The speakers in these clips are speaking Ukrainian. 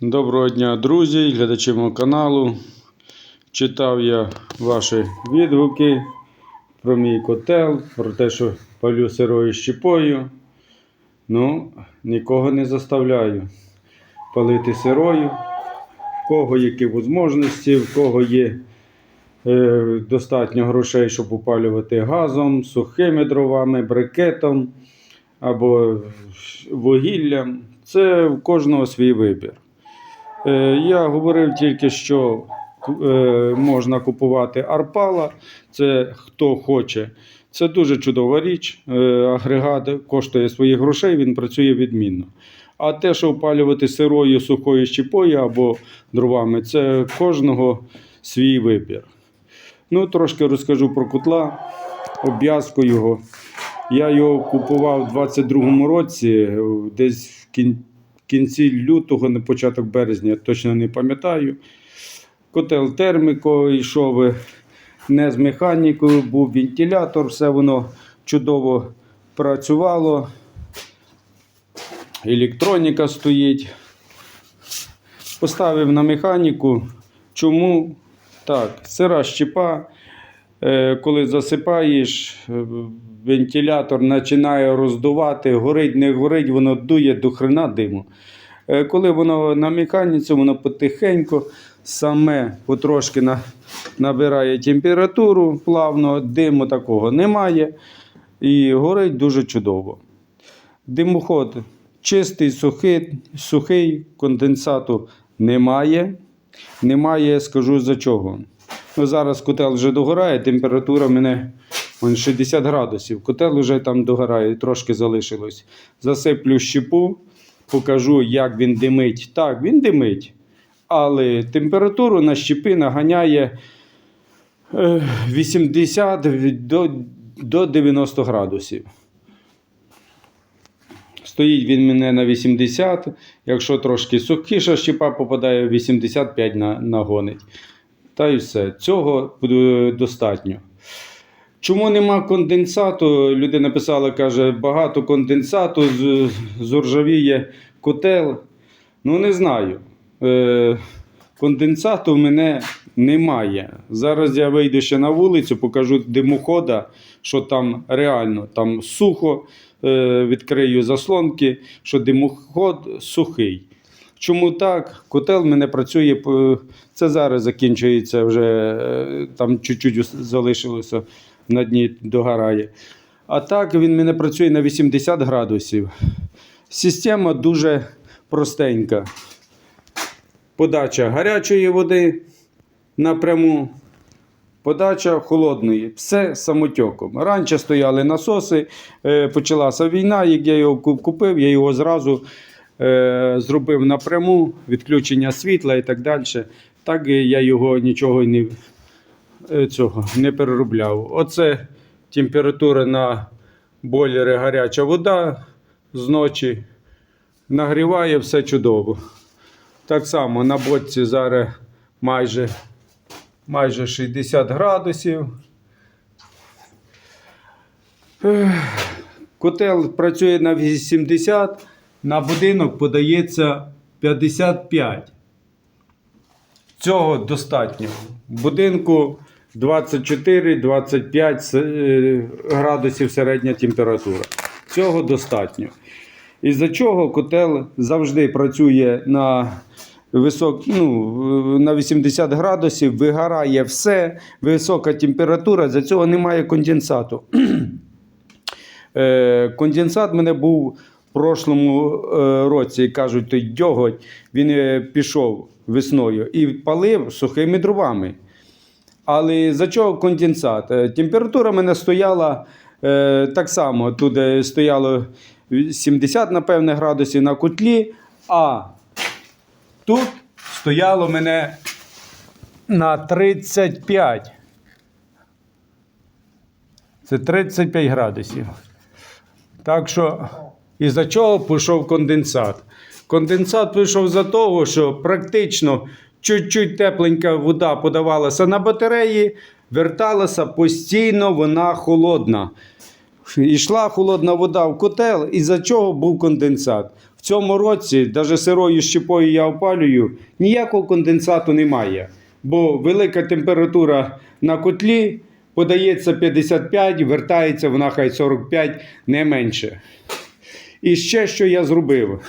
Доброго дня, друзі, глядачі мого каналу. Читав я ваші відгуки про мій котел, про те, що палю сирою щепою. Ну, нікого не заставляю палити сирою. В кого які можливості, в кого є е, достатньо грошей, щоб опалювати газом, сухими дровами, брикетом або вугіллям. Це в кожного свій вибір. Е, Я говорив тільки, що е, можна купувати арпала. Це хто хоче. Це дуже чудова річ. Е, Агрегат коштує своїх грошей, він працює відмінно. А те, що опалювати сирою, сухою щепою або дровами, це кожного свій вибір. Ну, трошки розкажу про котла, обв'язку його. Я його купував у 22-му році, десь в кін- в кінці лютого, на початок березня, я точно не пам'ятаю. Котел терміко йшов не з механікою, був вентилятор, все воно чудово працювало. Електроніка стоїть. Поставив на механіку. Чому? Так, сира щепа. Е, Коли засипаєш, е, вентилятор починає роздувати, горить, не горить, воно дує до хрена диму. Е, Коли воно на механіці, воно потихеньку саме потрошки на, набирає температуру плавно, диму такого немає. І горить дуже чудово. Димоход чистий, сухий, сухий, конденсату немає. Немає, скажу за чого. Ну, зараз котел вже догорає, температура мене вон, 60 градусів. Котел вже там догорає, трошки залишилось. Засиплю щепу, покажу, як він димить. Так, він димить. Але температуру на щепи наганяє е, 80 до, до 90 градусів. Стоїть він мене на 80, якщо трошки сухіша щепа попадає, 85 на, нагонить. Та й все. Цього достатньо. Чому нема конденсату? Людина писала, каже, багато конденсату, з- зуржавіє котел. Ну, не знаю. Е, конденсату в мене немає. Зараз я вийду ще на вулицю, покажу димохода, що там реально там сухо, е, відкрию заслонки, що димоход сухий. Чому так? Котел мене працює, це зараз закінчується вже, е, там чуть-чуть залишилося на дні догорає. А так він мене працює на 80 градусів. Система дуже простенька. Подача гарячої води напряму, подача холодної. Все самотьоком. Раніше стояли насоси, е, почалася війна, як я його купив, я його зразу зробив напряму, відключення світла і так далі. Так я його нічого не, е, цього, не переробляв. Оце температура на бойлері гаряча вода зночі. Нагріває все чудово. Так само на боці зараз майже, майже 60 градусів. Котел працює на 80, на будинок подається 55. Цього достатньо. Будинку 24-25 е, градусів середня температура. Цього достатньо. Із-за чого котел завжди працює на висок, ну, на 80 градусів, вигорає все, висока температура, за цього немає конденсату. Е, Конденсат в мене був прошлому е, році, кажуть, той дьоготь, він е, пішов весною і палив сухими дровами. Але за чого конденсат? Е, Температура мене стояла так само. Тут стояло 70, напевне, градусів на котлі, а тут стояло мене на 35. Це 35 градусів. Так що, із-за чого пішов конденсат? Конденсат пішов за того, що практично чуть-чуть тепленька вода подавалася на батареї, верталася постійно, вона холодна. Ішла холодна вода в котел, із-за чого був конденсат. В цьому році, навіть сирою щепою я опалюю, ніякого конденсату немає. Бо велика температура на котлі подається 55, вертається вона хай 45, не менше. І ще що я зробив.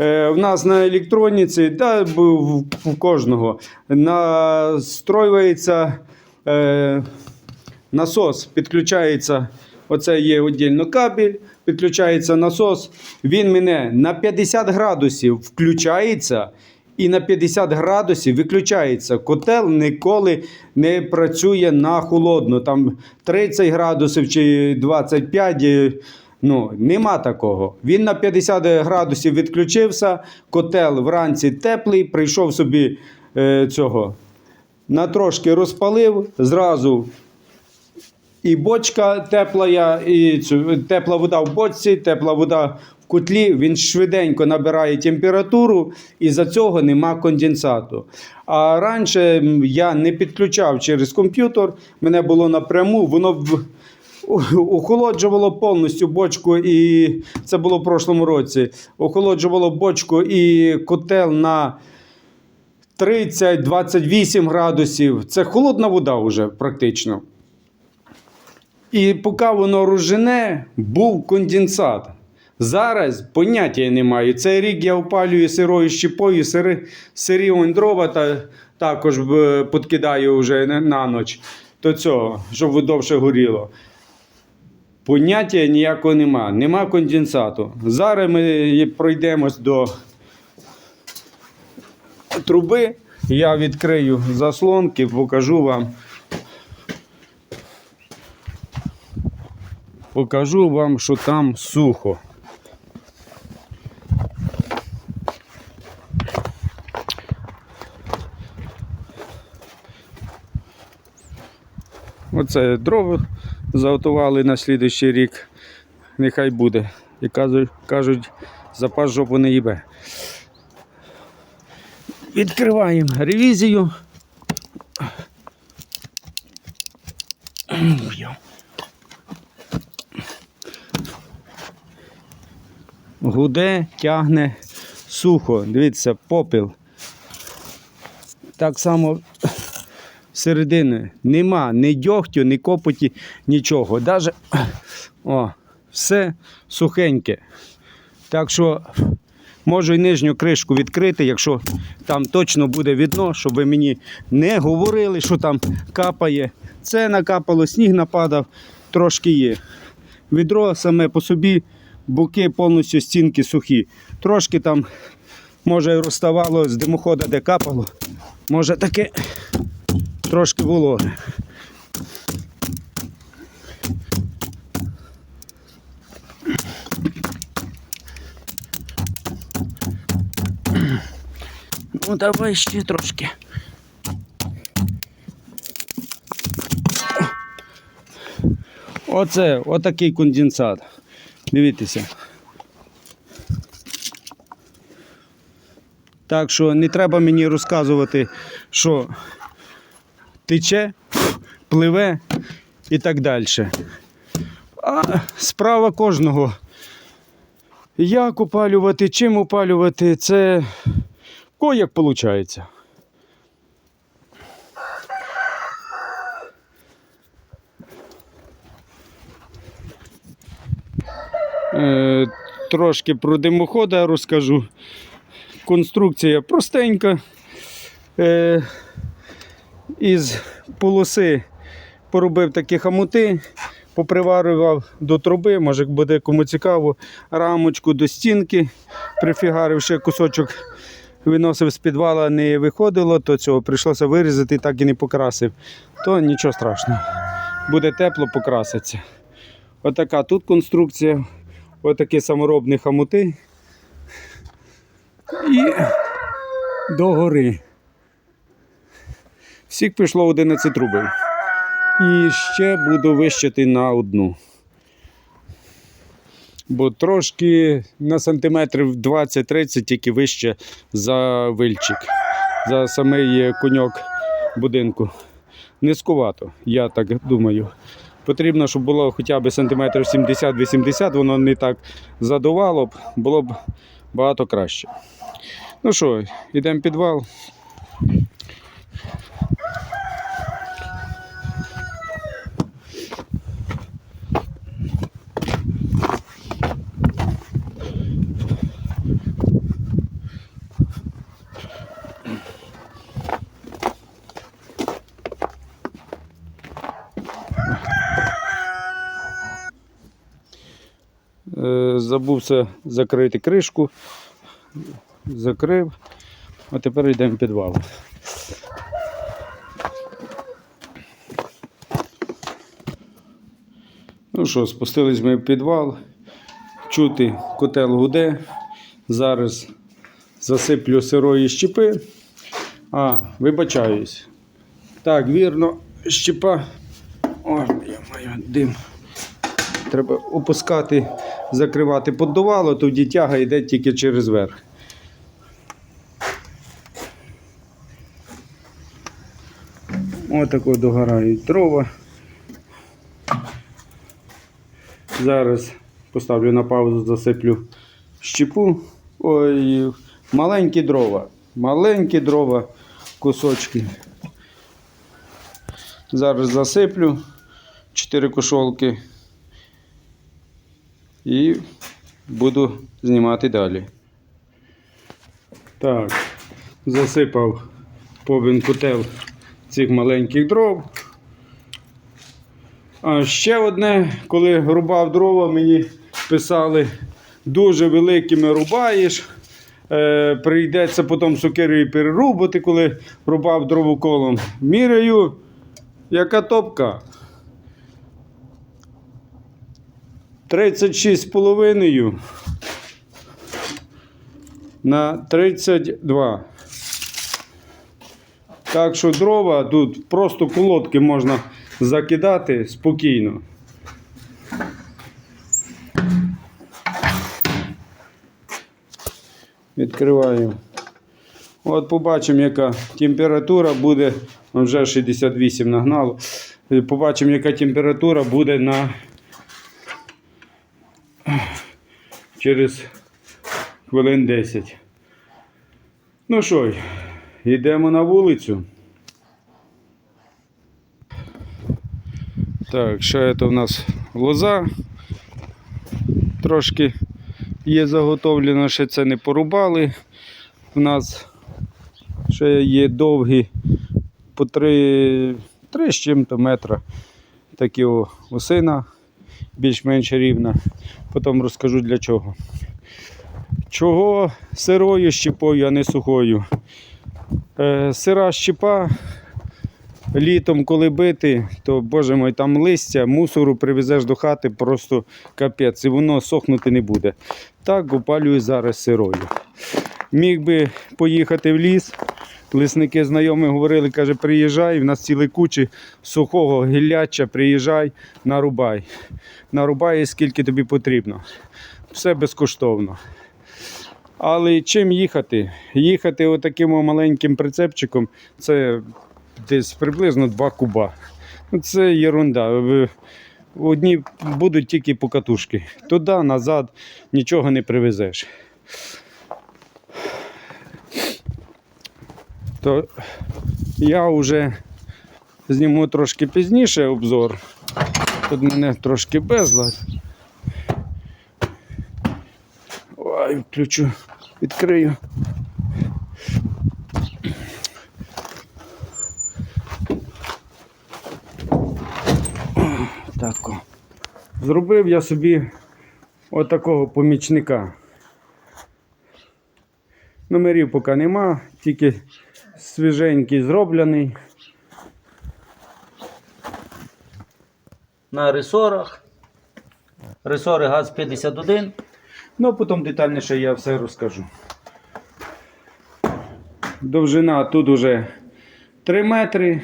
Е, в нас на електроніці, б- в, в кожного, настроюється е, насос, підключається. Оце є віддільно кабель, підключається насос. Він мене на 50 градусів включається і на 50 градусів виключається. Котел ніколи не працює на холодно. Там 30 градусів чи 25. е, Ну, нема такого. Він на 50 градусів відключився, котел вранці теплий, прийшов собі е, цього. На трошки розпалив, зразу і бочка тепла, і цю, тепла вода в бочці, тепла вода в котлі. Він швиденько набирає температуру, і за цього нема конденсату. А раніше я не підключав через комп'ютер, мене було напряму, воно в- охолоджувало повністю бочку, і це було в прошлому році. Охолоджувало бочку і котел на 30-28 градусів. Це холодна вода вже практично. І поки воно розжене, був конденсат. Зараз поняття не маю. Цей рік я опалюю сирою щепою, сири, сирі он дрова та також е, подкидаю вже на, ніч до цього, щоб довше горіло. Поняття ніякого нема, нема конденсату. Зараз ми пройдемось до труби. Я відкрию заслонки, покажу вам. Покажу вам, що там сухо. Оце дрова заготували на слідуючий рік. Нехай буде. І кажуть, запас жопу не їбе. Відкриваємо ревізію. Гуде, тягне сухо. Дивіться, попіл. Так само середини. Нема ні дьогтю, ні копоті, нічого. Даже о, все сухеньке. Так що можу і нижню кришку відкрити, якщо там точно буде видно, щоб ви мені не говорили, що там капає. Це накапало, сніг нападав, трошки є. Відро саме по собі, боки повністю стінки сухі. Трошки там, може, розставало з димохода, де капало. Може таке трошки вологе. Ну, давай ще трошки. Оце, отакий конденсат. Дивіться. Так що не треба мені розказувати, що тече, пливе і так далі. А справа кожного. Як опалювати, чим опалювати, це кого як виходить. Е, трошки про димохода розкажу. Конструкція простенька. Е, із полоси поробив такі хамути, поприварював до труби, може буде кому цікаво, рамочку до стінки, прифігарив ще кусочок, виносив з підвала, не виходило, то цього прийшлося вирізати, так і не покрасив. То нічого страшного. Буде тепло, покраситься. Отака тут конструкція, отакі саморобні хамути. І догори. Всіх пішло 11 трубів. І ще буду вищити на одну. Бо трошки на сантиметрів 20-30 тільки вище за вильчик, за самий коньок будинку. Низькувато, я так думаю. Потрібно, щоб було хоча б сантиметрів 70-80, воно не так задувало б, було б багато краще. Ну що, йдемо підвал. Е, Забувся закрити кришку. Закрив. А тепер йдемо в підвал. Ну що, спустились ми в підвал. Чути котел гуде. Зараз засиплю сирої щепи. А, вибачаюсь. Так, вірно, щепа. Ой, я маю дим. Треба опускати, закривати поддувало, тоді тяга йде тільки через верх. Отако догорають дрова. Зараз поставлю на паузу, засиплю щепу. Ой, маленькі дрова. Маленькі дрова, кусочки. Зараз засиплю 4 кошолки і буду знімати далі. Так, засипав повен котел цих маленьких дров. А ще одне, коли рубав дрова, мені писали, дуже великими рубаєш. Е, прийдеться потім сокирою перерубати, коли рубав дровоколом. Міряю, яка топка. 36,5 на 32. Так що дрова тут просто колодки можна закидати спокійно. Відкриваю. От побачимо, яка температура буде. Вже 68 нагнало. Побачимо, яка температура буде на через хвилин 10. Ну що, йдемо на вулицю. Так, ще це в нас лоза. Трошки є заготовлено, ще це не порубали. У нас ще є довгі по 3, 3 з чим-то метра. Такі осина більш-менш рівна. Потім розкажу для чого. Чого сирою щепою, а не сухою? Е, сира щепа літом, коли бити, то боже мой, там листя, мусору привезеш до хати, просто капець, і воно сохнути не буде. Так опалюю зараз сирою. Міг би поїхати в ліс. Лісники знайомі говорили, каже, приїжджай, в нас цілі кучі сухого гілляча, приїжджай, нарубай. Нарубай, скільки тобі потрібно. Все безкоштовно. Але чим їхати? Їхати отаким маленьким прицепчиком це десь приблизно 2 куба. Ну, Це ерунда. Одні будуть тільки покатушки. Туди, назад нічого не привезеш. То я вже зніму трошки пізніше обзор. Тут мене трошки безлад. Ой, включу, відкрию. Так. о. Зробив я собі отакого помічника. Номерів поки нема, тільки свіженький зроблений. на ресорах. Ресори ГАЗ-51. Ну, а потім детальніше я все розкажу. Довжина тут уже 3 метри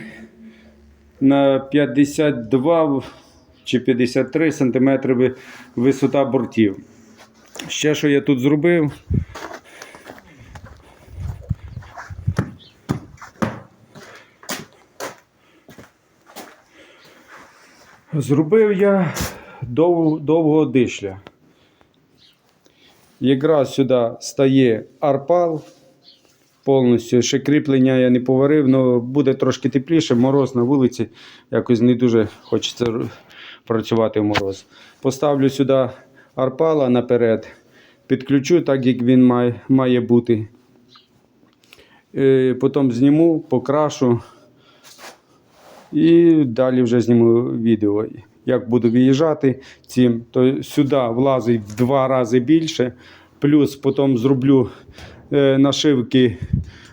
на 52 чи 53 сантиметри висота бортів. Ще що я тут зробив. Зробив я дов, довгого дишля. Якраз сюди стає арпал. Повністю ще кріплення я не поварив, але буде трошки тепліше, мороз на вулиці. Якось не дуже хочеться працювати в мороз. Поставлю сюди арпала наперед, підключу так, як він має, має бути. Е, Потім зніму, покрашу і далі вже зніму відео. Як буду виїжджати цим, то сюди влазить в два рази більше. Плюс потім зроблю е, нашивки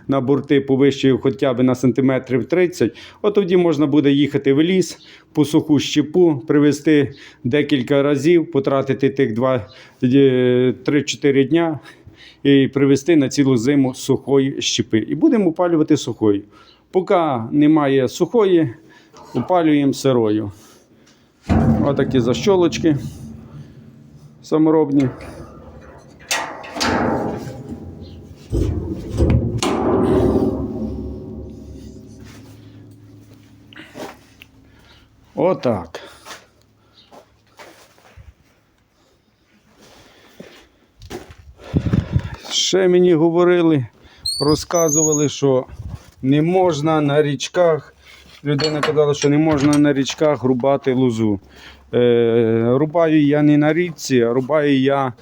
на борти повище хоча б на сантиметрів 30. От тоді можна буде їхати в ліс по суху щепу, привезти декілька разів, потратити тих два, е, 3-4 дня і привезти на цілу зиму сухої щепи. І будемо опалювати сухою. Поки немає сухої, опалюємо сирою. Отакі защолочки саморобні. Отак. Ще мені говорили, розказували, що не можна на річках. Людина казала, що не можна на річках рубати лозу. Е, рубаю я не на річці, а рубаю я,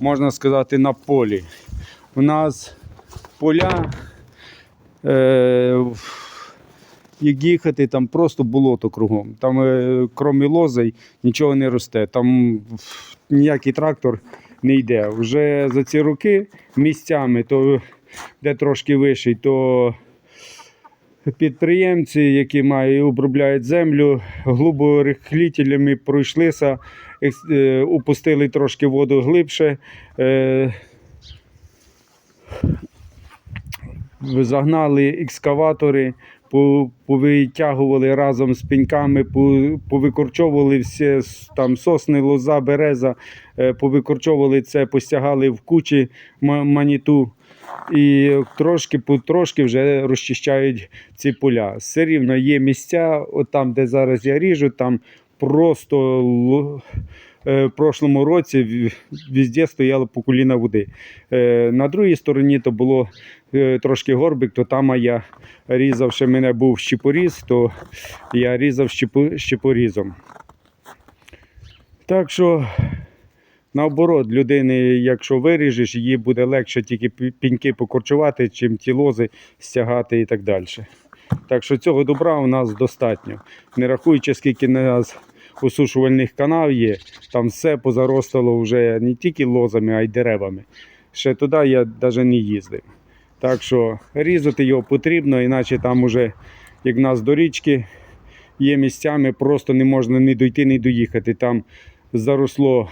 можна сказати, на полі. У нас поля, е, як їхати, там просто болото кругом. Там, е, крім лозей, нічого не росте. Там ніякий трактор не йде. Вже за ці роки місцями, то де трошки вищий, то підприємці, які мають, обробляють землю, глиборихлітелями пройшлися, е, упустили трошки воду глибше. е, Загнали екскаватори, повитягували разом з пеньками, по- повикорчовували всі там сосни, лоза, береза, е, повикорчовували це, постягали в кучі маніту. І трошки потрошки вже розчищають ці поля. Все рівно є місця, от там, де зараз я ріжу, там просто е, в прошлому році везде стояло по коліна води. Е, На другій стороні то було е, трошки горбик, то там я різав, ще мене був щепоріз, то я різав щепо- щепорізом. Так що, наоборот, людини, якщо виріжеш, їй буде легше тільки піньки покорчувати, чим ті лози стягати і так далі. Так що цього добра у нас достатньо. Не рахуючи, скільки нас осушувальних канав є, там все позаростало вже не тільки лозами, а й деревами. Ще туди я навіть не їздив. Так що різати його потрібно, іначе там уже, як в нас до річки, є місцями, просто не можна ні дойти, ні доїхати. Там заросло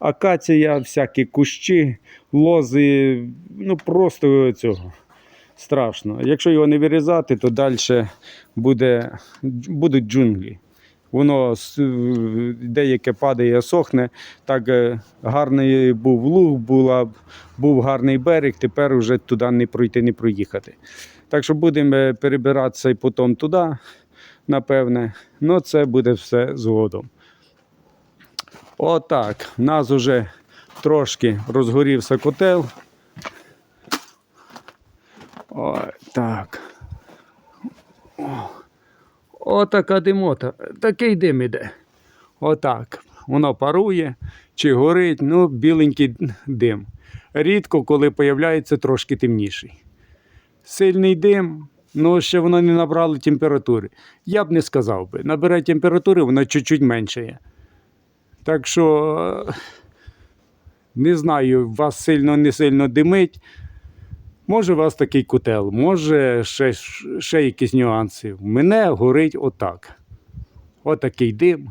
акація, всякі кущі, лози, ну просто цього. Страшно. Якщо його не вирізати, то далі буде, будуть джунглі. Воно деяке падає, сохне. Так е, гарний був луг, була, був гарний берег, тепер вже туди не пройти, не проїхати. Так що будемо е, перебиратися і потім туди, напевне. Ну, це буде все згодом. Отак. У нас вже трошки розгорівся котел. Ой, так. Отака димота. Такий дим іде. Отак. Воно парує чи горить, ну, біленький дим. Рідко, коли появляється трошки темніший. Сильний дим, ну ще воно не набрало температури. Я б не сказав би. Набере температури, воно чуть-чуть менше є. Так що е, не знаю, вас сильно не сильно димить. Може, у вас такий котел, може ще, ще якісь нюанси. Мене горить отак. Отакий дим.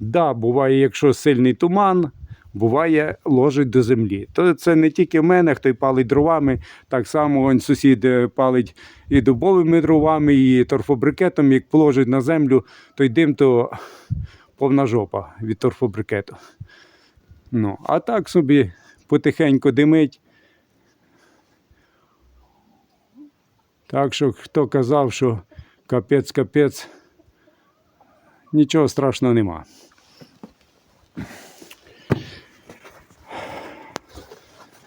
Да, буває, якщо сильний туман, буває, ложить до землі. То це не тільки в мене, хто й палить дровами, так само он сусід е, палить і дубовими дровами, і торфобрикетом. Як положить на землю, той дим то повна жопа від торфобрикету. Ну, а так собі потихеньку димить. Так що хто казав, що капець, капець, нічого страшного нема.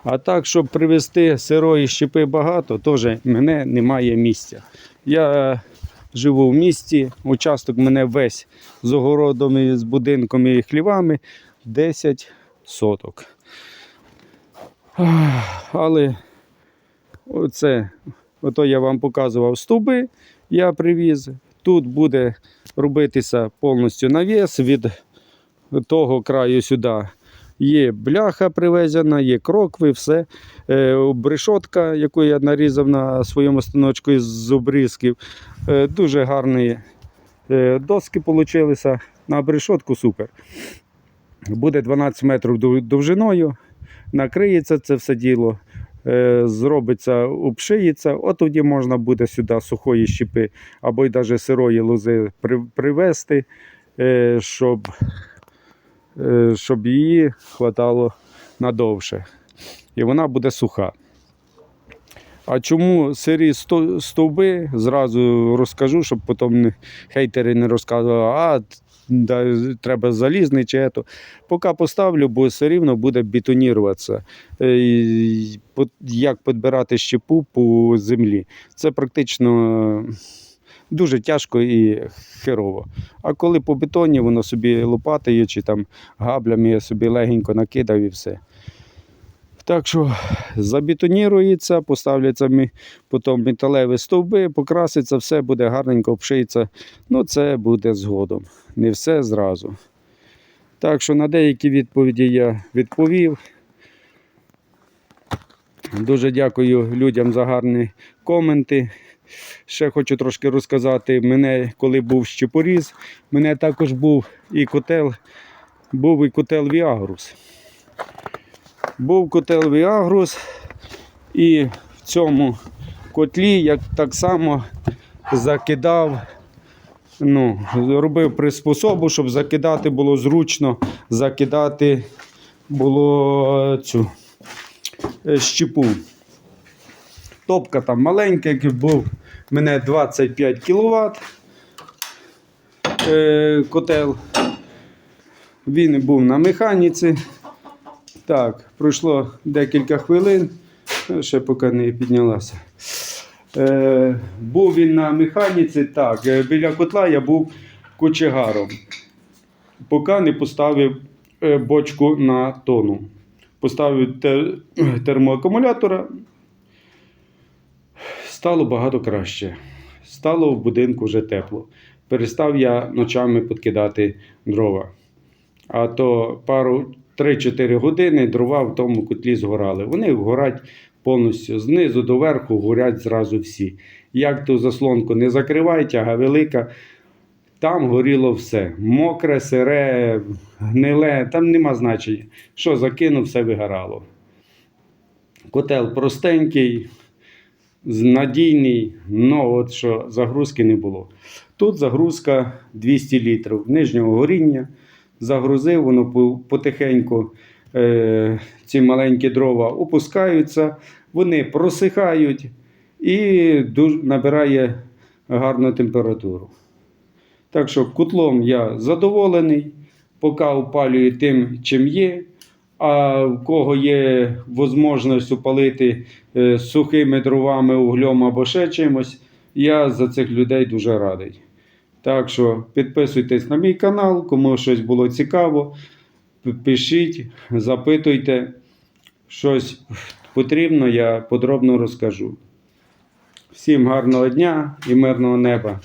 А так, щоб привезти сирої щепи багато, теж мене немає місця. Я живу в місті, участок мене весь з огородами, з будинками і хлівами 10 соток. Але оце, ото я вам показував стовби, я привіз. Тут буде робитися повністю навіс від того краю сюди. Є бляха привезена, є крокви, все. Е, брешотка, яку я нарізав на своєму станочку з обрізків. Е, дуже гарні е, доски вийшли. На брешотку супер. Буде 12 метрів довжиною, накриється це все діло, зробиться, обшиється. От тоді можна буде сюди сухої щепи або й навіть сирої лози привезти, щоб, щоб її хватало надовше. І вона буде суха. А чому сирі сто- стовби, зразу розкажу, щоб потім хейтери не розказували, а да, треба залізний чи ето. Поки поставлю, бо все рівно буде бетоніруватися. Е, Як підбирати щепу по землі. Це практично дуже тяжко і херово. А коли по бетоні, воно собі лопатою чи там габлями я собі легенько накидав і все. Так що забетонірується, поставляться потім металеві стовби, покраситься, все буде гарненько обшиється. Ну, це буде згодом. Не все зразу. Так що на деякі відповіді я відповів. Дуже дякую людям за гарні коменти. Ще хочу трошки розказати. Мене, коли був щепоріз, мене також був і котел, був і котел Віагрус. Був котел Віагрус, і в цьому котлі я так само закидав, ну, робив приспособу, щоб закидати було зручно, закидати було цю е, щепу. Топка там маленька, який був мене 25 кВт е, котел. Він був на механіці. Так, пройшло декілька хвилин, ну, ще поки не піднялася. Е, був він на механіці, так, е, біля котла я був кочегаром, поки не поставив е, бочку на тону. Поставив те- термоакумулятора, стало багато краще. Стало в будинку вже тепло. Перестав я ночами підкидати дрова. А то пару 3-4 години дрова в тому котлі згорали. Вони горять повністю знизу до верху, горять зразу всі. Як ту заслонку не закривай, тяга велика. Там горіло все. Мокре, сире, гниле, там нема значення. Що закинув, все вигорало. Котел простенький, надійний, ну от що загрузки не було. Тут загрузка 200 літрів нижнього горіння. Загрузив, воно потихеньку е, ці маленькі дрова опускаються, вони просихають і набирає гарну температуру. Так що котлом я задоволений, поки опалюю тим, чим є. А в кого є можливість опалити е, сухими дровами, углем або ще чимось, я за цих людей дуже радий. Так що підписуйтесь на мій канал, кому щось було цікаво, пишіть, запитуйте, щось потрібно, я подробно розкажу. Всім гарного дня і мирного неба!